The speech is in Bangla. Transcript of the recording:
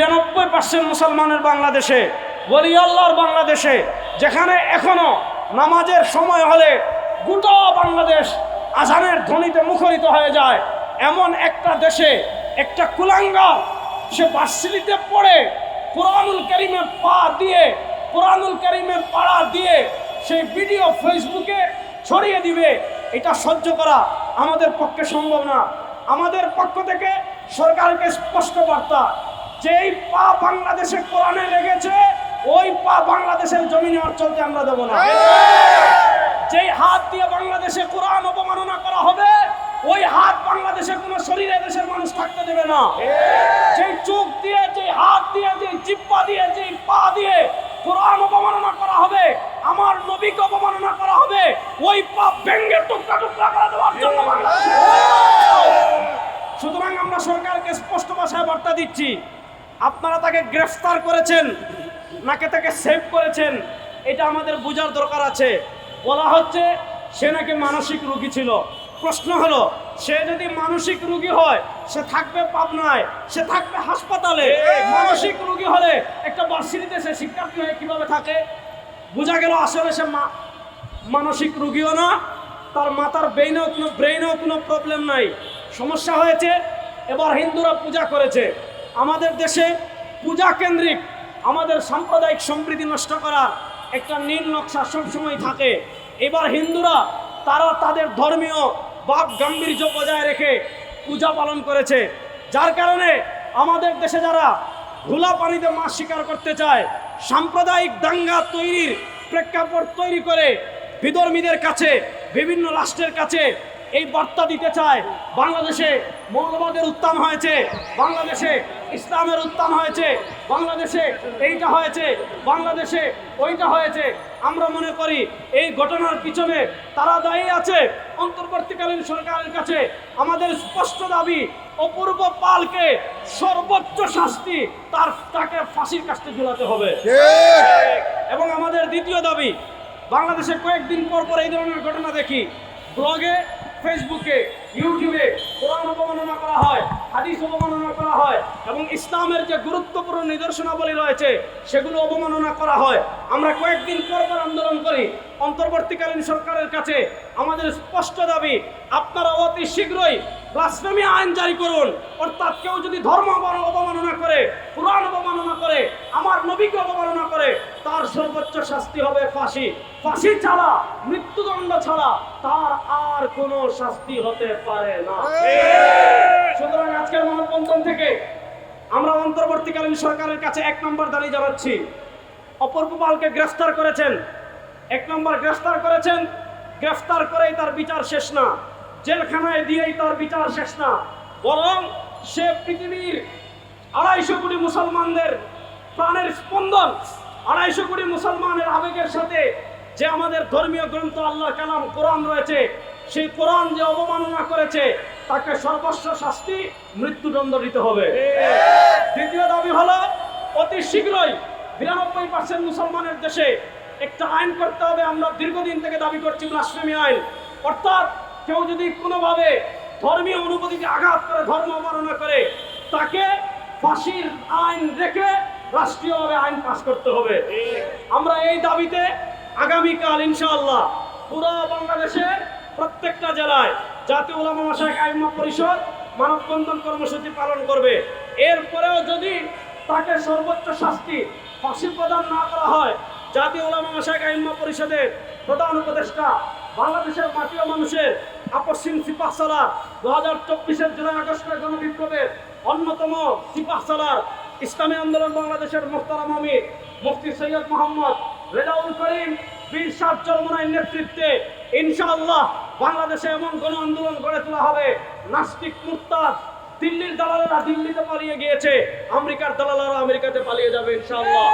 বিরানব্বই পার্সেন্ট মুসলমানের বাংলাদেশে বলি আল্লাহর বাংলাদেশে, যেখানে এখনও নামাজের সময় হলে গোটা বাংলাদেশ আজানের ধ্বনিতে মুখরিত হয়ে যায়। এমন একটা দেশে, একটা কুলাঙ্গা সে বার্সিলিতে পড়ে, কোরআনুল করিমে পা দিয়ে, কোরআনুল করিমে পাড়া দিয়ে, সেই ভিডিও ফেসবুকে ছড়িয়ে দিবে। এটা সহ্য করা আমাদের পক্ষে সম্ভব না। আমাদের পক্ষ থেকে সরকারকে স্পষ্ট বার্তা যেই পা বাংলাদেশে কোরআনে লেগেছে, ওই পা বাংলাদেশের জমিনে আর চলতে আমরা দেবো না। যেই হাত দিয়ে বাংলাদেশে কোরআন অপমাননা করা হবে, ওই হাত বাংলাদেশে কোনো শরীরে দেশের মানুষ থাকতে দেবে না। যেই চোখ দিয়ে যে হাত দিয়ে যে জিব্বা দিয়ে যে পা দিয়ে কোরআন অপমাননা করা হবে, আমার নবীকে অপমাননা করা হবে, ওই পা ভেঙ্গে টুকরা টুকরা করে দেওয়ার জন্য সুতরাং আমরা সরকারকে স্পষ্ট ভাষায় বার্তা দিচ্ছি আপনারা তাকে গ্রেফতার করেছেন নাকি তাকে সেভ করেছেন এটা আমাদের বোঝার দরকার আছে। বলা হচ্ছে সে নাকি মানসিক রোগী ছিল। প্রশ্ন হলো সে যদি মানসিক রোগী হয় সে থাকবে পাবনায় সে থাকবে হাসপাতালে। মানসিক রোগী হলে একটা বার্ষিকীতে সে শিক্ষার্থী হয়ে কীভাবে থাকে? বোঝা গেল আসলে সে মা- মানসিক রোগীও না তার মাথার ব্রেইনেও কোনো ব্রেইনেও কোনো প্রবলেম নাই। সমস্যা হয়েছে এবার হিন্দুরা পূজা করেছে। আমাদের দেশে পূজা কেন্দ্রিক আমাদের সাম্প্রদায়িক সম্প্রীতি নষ্ট করার একটা নীল নকশা সবসময় থাকে। এবার হিন্দুরা, তারা তাদের ধর্মীয় বাক গাম্ভীর্য বজায় রেখে পূজা পালন করেছে। যার কারণে আমাদের দেশে যারা ধুলা পানিতে মাছ শিকার করতে চায়, সাম্প্রদায়িক দাঙ্গা তৈরির প্রেক্ষাপট তৈরি করে বিধর্মীদের কাছে, বিভিন্ন রাষ্ট্রের কাছে এই বার্তা দিতে চায়, বাংলাদেশে মৌলবাদের উত্থান হয়েছে, বাংলাদেশে ইসলামের উত্থান হয়েছে, বাংলাদেশে এইটা হয়েছে, বাংলাদেশে ওইটা হয়েছে। আমরা মনে করি এই ঘটনার পিছনে তারা দায়ী আছে। অন্তর্বর্তীকালীন সরকারের কাছে আমাদের স্পষ্ট দাবি, অপূর্ব পালকে সর্বোচ্চ শাস্তি তার তাকে ফাঁসির কাছে ঝুলাতে হবে। এবং আমাদের দ্বিতীয় দাবি, বাংলাদেশে কয়েকদিন পর পর এই ধরনের ঘটনা দেখি। ব্লগে ফেসবুকে, ইউটিউবে কোরআন অবমাননা করা হয়, হাদিস অবমাননা করা হয় এবং ইসলামের যে গুরুত্বপূর্ণ নিদর্শনাবলী রয়েছে, সেগুলো অবমাননা করা হয়। আমরা কয়েকদিন পর পর আন্দোলন করি। অন্তর্বর্তীকালীন সরকারের কাছে আমাদের স্পষ্ট দাবি, আপনারা অতি শীঘ্রই ব্লাসফেমি আইন জারি করুন। অর্থাৎ কেউ যদি ধর্ম অবমাননা করে, কোরআন অবমাননা করে, আমার নবীকে অবমাননা করে, তার সর্বোচ্চ শাস্তি হবে ফাঁসি। ফাঁসি ছাড়া, মৃত্যুদণ্ড ছাড়া তার আর কোনো শাস্তি হতে পারে না। সুতরাং আজকের মানববন্ধন থেকে আমরা অন্তর্বর্তীকালীন সরকারের কাছে এক নম্বর দাবি জানাচ্ছি অপূর্ব পালকে গ্রেফতার করেছেন। এক নম্বর গ্রেফতার করেছেন। গ্রেফতার করেই তার বিচার শেষ না। জেলখানায় দিয়েই তার বিচার শেষ না। বরং সে পৃথিবীর আড়াইশো কোটি মুসলমানদের প্রাণের স্পন্দন আড়াইশো কোটি মুসলমানের আবেগের সাথে যে আমাদের ধর্মীয় গ্রন্থ আল্লাহ কালাম, কোরআন রয়েছে, সেই কোরআন যে অবমাননা করেছে, তাকে সর্বস্ব শাস্তি মৃত্যুদণ্ড দিতে হবে। দ্বিতীয় দাবি হলো, অতি শীঘ্রই বিরানব্বই পার্সেন্ট মুসলমানের দেশে একটা আইন করতে হবে। আমরা দীর্ঘদিন থেকে দাবি করছি ব্লাসফেমি আইন। অর্থাৎ কেউ যদি কোনোভাবে ধর্মীয় অনুভূতিকে আঘাত করে, ধর্ম অবমাননা করে, তাকে ফাঁসির আইন রেখে রাষ্ট্রীয়ভাবে আইন পাশ করতে হবে। আমরা এই দাবিতে আগামীকাল ইনশাআল্লাহ পুরো বাংলাদেশের প্রত্যেকটা জেলায় জাতীয় উলামা মাসায়ক আইমা পরিষদ মানববন্ধন কর্মসূচি পালন করবে। এরপরেও যদি তাকে সর্বোচ্চ শাস্তি, ফাঁসি প্রদান না করা হয়, জাতীয় উলামা মাসায়ক আইমা পরিষদের প্রধান উপদেষ্টা, বাংলাদেশের মাটিও মানুষের আপসীন সিপাহ সালার দু হাজার চব্বিশের জুলাই আগস্টের গণবিপ্লবের অন্যতম সিপাহ সালার ইসলামী আন্দোলন বাংলাদেশের মোখতারাম আমির মুফতি সৈয়দ মোহাম্মদ রেজাউল করিম বীর সাহ চরমনাইয়ের নেতৃত্বে ইনশাআল্লাহ বাংলাদেশে এমন গণ আন্দোলন গড়ে তোলা হবে। নাস্তিক মুরতাদ দিল্লির দালালেরা দিল্লিতে পালিয়ে গিয়েছে। আমেরিকার দালালরা আমেরিকাতে পালিয়ে যাবে ইনশাআল্লাহ।